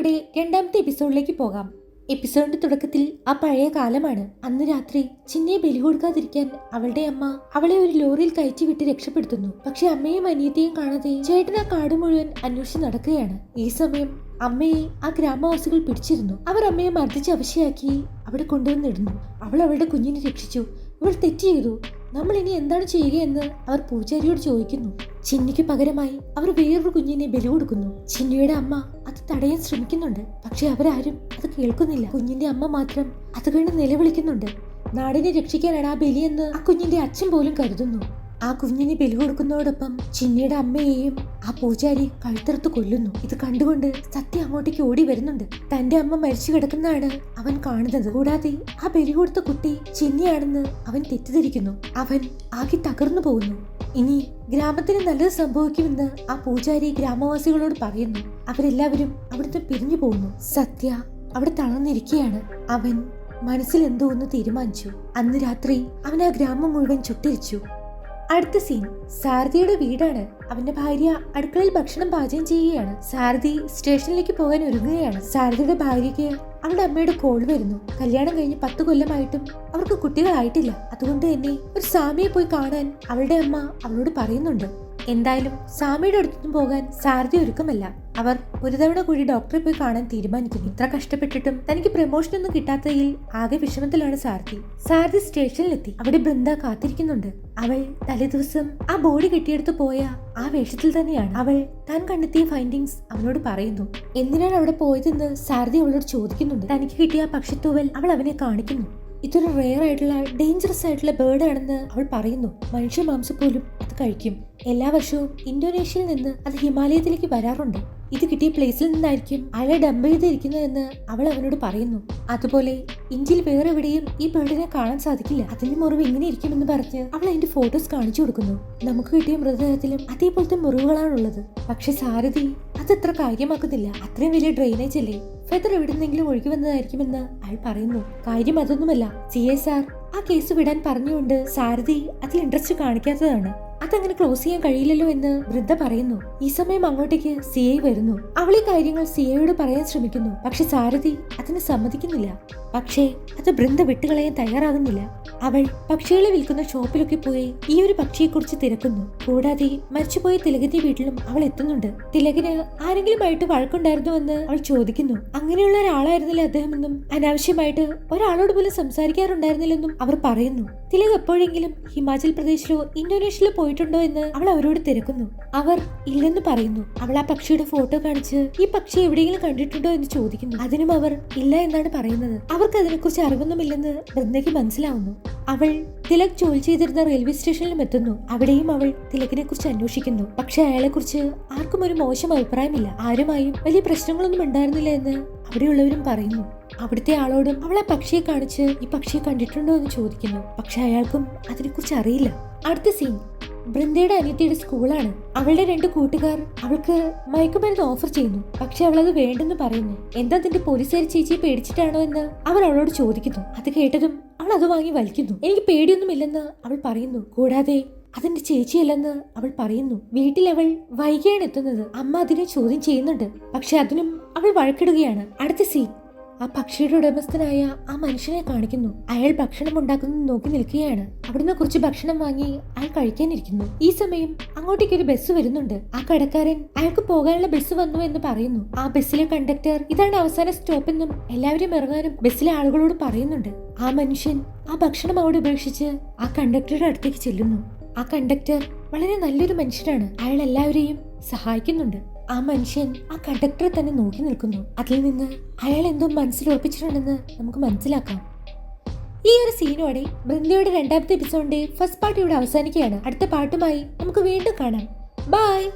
കഥയുടെ രണ്ടാമത്തെ എപ്പിസോഡിലേക്ക് പോകാം. എപ്പിസോഡിന്റെ തുടക്കത്തിൽ ആ പഴയ കാലമാണ്. അന്ന് രാത്രി ചിന്നയെ ബലി കൊടുക്കാതിരിക്കാൻ അവളുടെ അമ്മ അവളെ ഒരു ലോറിയിൽ കയറ്റി വിട്ട് രക്ഷപ്പെടുത്തുന്നു. പക്ഷെ അമ്മയും അനിയത്തെയും കാണാതെ ചേട്ടൻ ആ കാട് മുഴുവൻ അന്വേഷിച്ച് നടക്കുകയാണ്. ഈ സമയം അമ്മയെ ആ ഗ്രാമവാസികൾ പിടിച്ചിരുന്നു. അവർ അമ്മയെ മർദ്ദിച്ച് അവശയാക്കി അവിടെ കൊണ്ടുവന്നിടുന്നു അവൾ അവളുടെ കുഞ്ഞിനെ രക്ഷിച്ചു. ഇവൾ തെറ്റ് ചെയ്തു. നമ്മൾ ഇനി എന്താണ് ചെയ്യുകയെന്ന് അവർ പൂജാരിയോട് ചോദിക്കുന്നു. ചിന്നിക്ക് പകരമായി അവർ വേറൊരു കുഞ്ഞിനെ ബലി കൊടുക്കുന്നു. ചിന്നിയുടെ അമ്മ അത് തടയാൻ ശ്രമിക്കുന്നുണ്ട്. പക്ഷെ അവരാരും അത് കേൾക്കുന്നില്ല. കുഞ്ഞിന്റെ അമ്മ മാത്രം അത് കണ്ട് നിലവിളിക്കുന്നുണ്ട്. നാടിനെ രക്ഷിക്കാനാണ് ആ ബലിയെന്ന് ആ കുഞ്ഞിന്റെ അച്ഛൻ പോലും കരുതുന്നു. ആ കുഞ്ഞിനെ ബലി കൊടുക്കുന്നതോടൊപ്പം ചിന്നിയുടെ അമ്മയെയും ആ പൂജാരി കഴുത്തറുത്ത് കൊല്ലുന്നു. ഇത് കണ്ടുകൊണ്ട് സത്യ അങ്ങോട്ടേക്ക് ഓടി വരുന്നുണ്ട്. തന്റെ അമ്മ മരിച്ചു കിടക്കുന്നതാണ് അവൻ കാണുന്നത്. കൂടാതെ ആ ബലി കൊടുത്ത കുട്ടി ചിന്നിയാണെന്ന് അവൻ തെറ്റിദ്ധരിക്കുന്നു. അവൻ ആകെ തകർന്നു പോകുന്നു. ഇനി ഗ്രാമത്തിന് നല്ലത് സംഭവിക്കുമെന്ന് ആ പൂജാരി ഗ്രാമവാസികളോട് പറയുന്നു. അവരെല്ലാവരും അവിടുത്തെ പിരിഞ്ഞു പോകുന്നു. സത്യ അവിടെ തളർന്നിരിക്കുകയാണ് അവൻ മനസ്സിൽ എന്തോ ഒന്ന് തീരുമാനിച്ചു. അന്ന് രാത്രി അവൻ ആ ഗ്രാമം മുഴുവൻ ചുട്ടിരിച്ചു. അടുത്ത സീൻ സാരഥിയുടെ വീടാണ്. അവന്റെ ഭാര്യ അടുക്കളയിൽ ഭക്ഷണം പാചകം ചെയ്യുകയാണ്. സാരഥി സ്റ്റേഷനിലേക്ക് പോകാൻ ഒരുങ്ങുകയാണ്. സാരഥിയുടെ ഭാര്യയ്ക്ക് അവളുടെ അമ്മയുടെ കോൾ വരുന്നു. കല്യാണം കഴിഞ്ഞ് പത്ത് കൊല്ലമായിട്ടും അവർക്ക് കുട്ടികളായിട്ടില്ല. അതുകൊണ്ട് തന്നെ ഒരു സ്വാമിയെ പോയി കാണാൻ അവളുടെ അമ്മ അവളോട് പറയുന്നുണ്ട്. എന്തായാലും സ്വാമിയുടെ അടുത്തൊന്നും പോകാൻ സാരഥി ഒരുക്കമല്ല. അവർ ഒരു തവണ കൂടി ഡോക്ടറെ പോയി കാണാൻ തീരുമാനിക്കുന്നു. ഇത്ര കഷ്ടപ്പെട്ടിട്ടും തനിക്ക് പ്രൊമോഷൻ ഒന്നും കിട്ടാത്തതിൽ ആകെ വിഷമത്തിലാണ് സാരഥി. സാരഥി സ്റ്റേഷനിലെത്തി. അവിടെ ബൃന്ദ കാത്തിരിക്കുന്നുണ്ട്. അവൾ തലേദിവസം ആ ബോഡി കെട്ടിയെടുത്ത് പോയ ആ വേഷത്തിൽ തന്നെയാണ്. അവൾ താൻ കണ്ടെത്തിയ ഫൈൻഡിങ്സ് അവനോട് പറയുന്നു. എന്തിനാണ് അവിടെ പോയതെന്ന് സാരഥി അവളോട് ചോദിക്കുന്നുണ്ട്. തനിക്ക് കിട്ടിയ പക്ഷിത്തൂവൽ അവൾ അവനെ കാണിക്കുന്നു. ഇതൊരു റെയർ ആയിട്ടുള്ള ഡേഞ്ചറസ് ആയിട്ടുള്ള ബേർഡ് ആണെന്ന് അവൾ പറയുന്നു. മനുഷ്യ മാംസം പോലും അത് കഴിക്കും. എല്ലാ വർഷവും ഇന്തോനേഷ്യയിൽ നിന്ന് അത് ഹിമാലയത്തിലേക്ക് വരാറുണ്ട്. ഇത് കിട്ടിയ പ്ലേസിൽ നിന്നായിരിക്കും അയാളെ ഡംപ് ചെയ്തിരിക്കുന്നതെന്ന് അവൾ അവനോട് പറയുന്നു. അതുപോലെ ഇന്ത്യയിൽ വേറെ എവിടെയും ഈ ബേർഡിനെ കാണാൻ സാധിക്കില്ല. അതിന്റെ മുറിവ് ഇങ്ങനെ ഇരിക്കുമെന്ന് പറഞ്ഞ് അവൾ അതിന്റെ ഫോട്ടോസ് കാണിച്ചു കൊടുക്കുന്നു. നമുക്ക് കിട്ടിയ മൃതദേഹത്തിലും അതേപോലത്തെ മുറിവുകളാണുള്ളത് പക്ഷെ സാരഥി അതത്ര കാര്യമാക്കുന്നില്ല. അത്രയും വലിയ ഡ്രെയിനേജ് അല്ലേ? ഫെദർ എവിടുന്നെങ്കിലും ഒഴുകി വന്നതായിരിക്കുമെന്ന് അയാൾ പറയുന്നു. കാര്യം അതൊന്നുമല്ല. സി എസ് ആർ ആ കേസ് വിടാൻ പറഞ്ഞുകൊണ്ട് സാരഥി അതിൽ ഇൻട്രസ്റ്റ് കാണിക്കാത്തതാണ്. അതങ്ങനെ ക്ലോസ് ചെയ്യാൻ കഴിയില്ലല്ലോ എന്ന് വൃദ്ധ പറയുന്നു. ഈ സമയം അങ്ങോട്ടേക്ക് സി ഐ വരുന്നു. അവൾ ഈ കാര്യങ്ങൾ സി ഐയോട് പറയാൻ ശ്രമിക്കുന്നു. പക്ഷെ സാരഥി അതിന് സമ്മതിക്കുന്നില്ല. പക്ഷേ അത് ബൃന്ദ വിട്ടുകളയാൻ തയ്യാറാകുന്നില്ല. അവൾ പക്ഷികളെ വിൽക്കുന്ന ഷോപ്പിലൊക്കെ പോയി ഈ ഒരു പക്ഷിയെക്കുറിച്ച് തിരക്കുന്നു. കൂടാതെ മരിച്ചുപോയ തിലകിന്റെ വീട്ടിലും അവൾ എത്തുന്നുണ്ട്. തിലകിന് ആരെങ്കിലുമായിട്ട് വഴക്കുണ്ടായിരുന്നു എന്ന് അവൾ ചോദിക്കുന്നു. അങ്ങനെയുള്ള ഒരാളായിരുന്നില്ല അദ്ദേഹമെന്നും അനാവശ്യമായിട്ട് ഒരാളോട് പോലും സംസാരിക്കാറുണ്ടായിരുന്നില്ലെന്നും അവർ പറയുന്നു. തിലക് എപ്പോഴെങ്കിലും ഹിമാചൽ പ്രദേശിലോ ഇന്തോനേഷ്യയിലോ പോയിട്ടുണ്ടോ എന്ന് അവൾ അവരോട് തിരക്കുന്നു. അവർ ഇല്ലെന്ന് പറയുന്നു. അവൾ ആ പക്ഷിയുടെ ഫോട്ടോ കാണിച്ച് ഈ പക്ഷി എവിടെയെങ്കിലും കണ്ടിട്ടുണ്ടോ എന്ന് ചോദിക്കുന്നു. അതിനും അവർ ഇല്ല എന്നാണ് പറയുന്നത്. അവർക്ക് അതിനെക്കുറിച്ച് അറിവൊന്നുമില്ലെന്ന് വൃന്ദയ്ക്ക് മനസ്സിലാവുന്നു. അവൾ തിലക് ജോലി ചെയ്തിരുന്ന റെയിൽവേ സ്റ്റേഷനിലും എത്തുന്നു. അവിടെയും അവൾ തിലകിനെ കുറിച്ച് അന്വേഷിക്കുന്നു. പക്ഷെ അയാളെ കുറിച്ച് ആർക്കും ഒരു മോശം അഭിപ്രായമില്ല. ആരുമായും വലിയ പ്രശ്നങ്ങളൊന്നും ഉണ്ടായിരുന്നില്ല എന്ന് അവിടെയുള്ളവരും പറയുന്നു. അവിടുത്തെ ആളോടും അവളെ പക്ഷിയെ കാണിച്ച് ഈ പക്ഷിയെ കണ്ടിട്ടുണ്ടോ എന്ന് ചോദിക്കുന്നു. പക്ഷെ അയാൾക്കും അതിനെക്കുറിച്ച് അറിയില്ല. അടുത്ത സീൻ ബൃന്ദയുടെ അനിയത്തിയുടെ സ്കൂളാണ്. അവളുടെ രണ്ട് കൂട്ടുകാർ അവൾക്ക് മയക്കുമരുന്ന് ഓഫർ ചെയ്യുന്നു. പക്ഷെ അവൾ അത് വേണ്ടെന്ന് പറയുന്നു. എന്താ തന്റെ പോലീസുകാർ ചേച്ചിയെ പേടിച്ചിട്ടാണോ എന്ന് അവർ അവളോട് ചോദിക്കുന്നു. അത് കേട്ടതും അവൾ അത് വാങ്ങി വലിക്കുന്നു. എനിക്ക് പേടിയൊന്നുമില്ലെന്ന് അവൾ പറയുന്നു. കൂടാതെ അതെന്റെ ചേച്ചിയല്ലെന്ന് അവൾ പറയുന്നു. വീട്ടിൽ അവൾ വൈകിയാണ് എത്തുന്നത്. അമ്മ അതിനെ ചോദ്യം ചെയ്യുന്നുണ്ട്. പക്ഷെ അതിനും അവൾ വഴക്കിടുകയാണ്. അടുത്ത സീൻ ആ പക്ഷിയുടെ ഉടമസ്ഥനായ ആ മനുഷ്യനെ കാണിക്കുന്നു. അയാൾ ഭക്ഷണം ഉണ്ടാക്കുന്നത് നോക്കി നിൽക്കുകയാണ്. അവിടുന്ന് കുറച്ച് ഭക്ഷണം വാങ്ങി അയാൾ കഴിക്കാനിരിക്കുന്നു. ഈ സമയം അങ്ങോട്ടേക്ക് ഒരു ബസ് വരുന്നുണ്ട്. ആ കടക്കാരൻ അയാൾക്ക് പോകാനുള്ള ബസ് വന്നു എന്ന് പറയുന്നു. ആ ബസ്സിലെ കണ്ടക്ടർ ഇതാണ് അവസാന സ്റ്റോപ്പ് എന്നും എല്ലാവരും ഇറങ്ങാനും ബസ്സിലെ ആളുകളോട് പറയുന്നുണ്ട്. ആ മനുഷ്യൻ ആ ഭക്ഷണം അവിടെ ഉപേക്ഷിച്ച് ആ കണ്ടക്ടറുടെ അടുത്തേക്ക് ചെല്ലുന്നു. ആ കണ്ടക്ടർ വളരെ നല്ലൊരു മനുഷ്യനാണ്. അയാൾ എല്ലാവരെയും സഹായിക്കുന്നുണ്ട്. ആ മനുഷ്യൻ ആ കണ്ടക്ടറെ തന്നെ നോക്കി നിൽക്കുന്നു. അതിൽ നിന്ന് അയാൾ എന്തോ മനസ്സിൽ ഉറപ്പിച്ചിട്ടുണ്ടെന്ന് നമുക്ക് മനസ്സിലാക്കാം. ഈ ഒരു സീനോടെ ബൃന്ദയുടെ രണ്ടാമത്തെ എപ്പിസോഡിന്റെ ഫസ്റ്റ് പാർട്ട് ഇവിടെ അവസാനിക്കുകയാണ്. അടുത്ത പാട്ടുമായി നമുക്ക് വീണ്ടും കാണാം. ബൈ